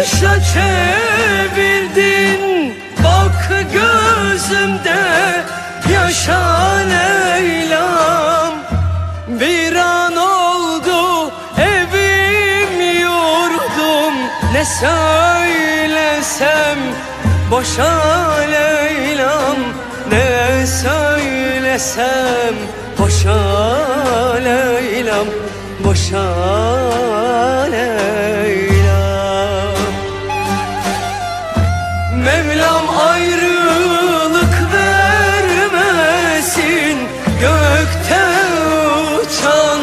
Başa çevirdin. Bak gözümde yaşa Leyla'm Bir an oldu evim yurdum. Ne söylesem boşa Leyla'm Ne söylesem boşa Leyla'm Boşa Leyla'm. Mevlam ayrılık vermesin Gökte uçan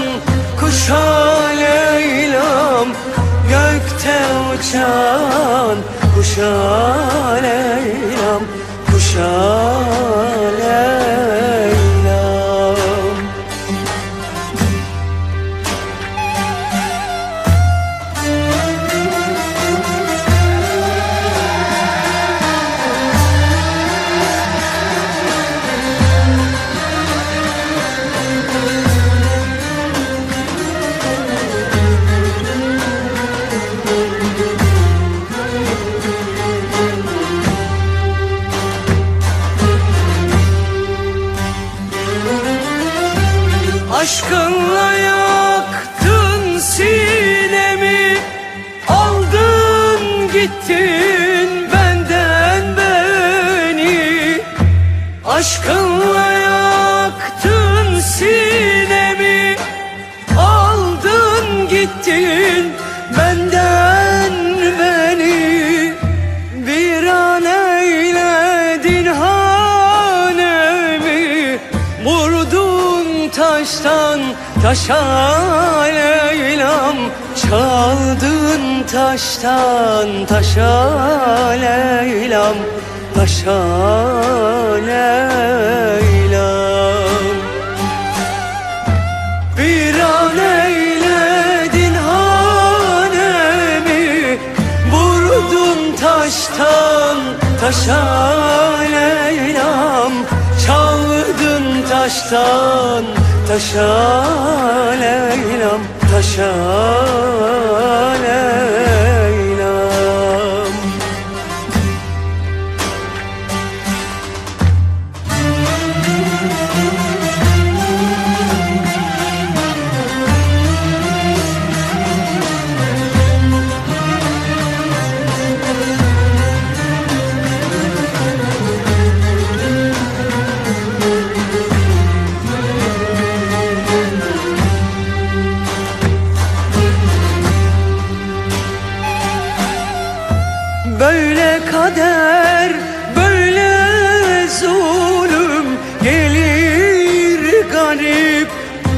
kuşa Leyla'm. Gökte uçan kuşa Leyla'm Kuşa Leyla'm Aşkınla yaktın taşa Leyla'm Çaldın taştan taşa Leyla'm Taşa Leyla'm. Bir an eyledin hanemi Vurdun taştan taşa Leyla'm Çaldın taştan taşa Leyla'm Taşa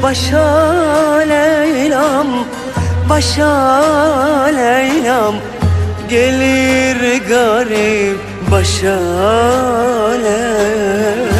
başa Leyla'm, başa Leyla'm gelir garip başa Leyla'm.